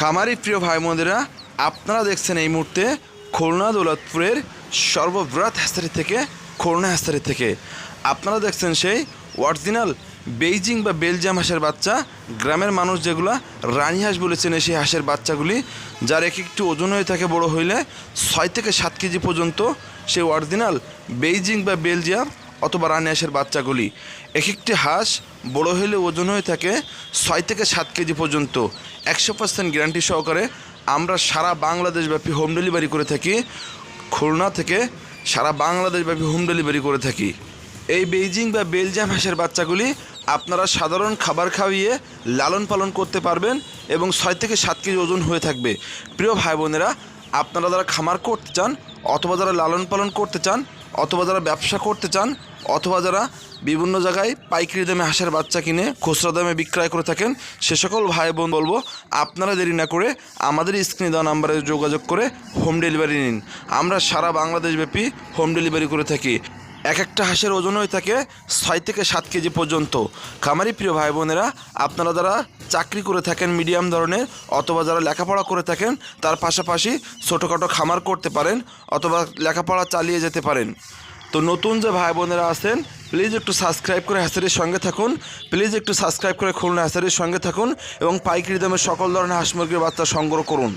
খামারি প্রিয় ভাই বোনেরা আপনারা দেখছেন এই মুহূর্তে খুলনা দৌলতপুরের সর্ববৃহৎ হ্যাসারি থেকে, খুলনা হ্যাসারি থেকে। আপনারা দেখছেন সেই অরিজিনাল বেইজিং বা বেলজিয়াম হাঁসের বাচ্চা, গ্রামের মানুষ যেগুলো রানী হাঁস বলেছেন সেই হাঁসের বাচ্চাগুলি, যার এক একটু ওজন হয়ে থাকে বড় হইলে ছয় থেকে সাত কেজি পর্যন্ত সেই অরিজিনাল বেইজিং বা বেলজিয়াম অথবা রানী হাঁসের বাচ্চাগুলি। এক একটি হাঁস বড় হলে ওজন হয়ে থাকে ছয় থেকে সাত কেজি পর্যন্ত। একশো পার্সেন্ট গ্যারান্টি সহকারে আমরা সারা বাংলাদেশব্যাপী হোম ডেলিভারি করে থাকি। খুলনা থেকে সারা বাংলাদেশব্যাপী হোম ডেলিভারি করে থাকি। এই বেইজিং বা বেলজিয়াম হাঁসের বাচ্চাগুলি আপনারা সাধারণ খাবার খাওয়িয়ে লালন পালন করতে পারবেন এবং ছয় থেকে সাত কেজি ওজন হয়ে থাকবে। প্রিয় ভাই বোনেরা, আপনারা যারা খামার করতে চান অথবা যারা লালন পালন করতে চান অথবা যারা ব্যবসা করতে চান, অথবা যারা বিভিন্ন জায়গায় পাইকারি দামে হাঁসের বাচ্চা কিনে খুচরা দামে বিক্রয় করে থাকেন, সে সকল ভাই বোন বলব, আপনারা দেরি না করে আমাদের স্ক্রিনে দেওয়া নাম্বারে যোগাযোগ করে হোম ডেলিভারি নিন। আমরা সারা বাংলাদেশ ব্যাপী হোম ডেলিভারি করে থাকি। এক একটা হাঁসের ওজন হয়ে থাকে ছয় থেকে সাত কেজি পর্যন্ত। খামারি প্রিয় ভাই বোনেরা, আপনারা যারা চাকরি করে থাকেন, মিডিয়াম ধরনের, অথবা যারা লেখাপড়া করে থাকেন, তার পাশাপাশি ছোটোখাটো খামার করতে পারেন, অথবা লেখাপড়া চালিয়ে যেতে পারেন। তো নতুন যে ভাই বোনেরা আছেন প্লিজ একটু সাবস্ক্রাইব করে হ্যাসারির সঙ্গে থাকুন। প্লিজ একটু সাবস্ক্রাইব করে খুলনা হ্যাসারির সঙ্গে থাকুন এবং পাইকারি দামে সকল ধরনের হাঁস মুরগির বাচ্চা সংগ্রহ করুন।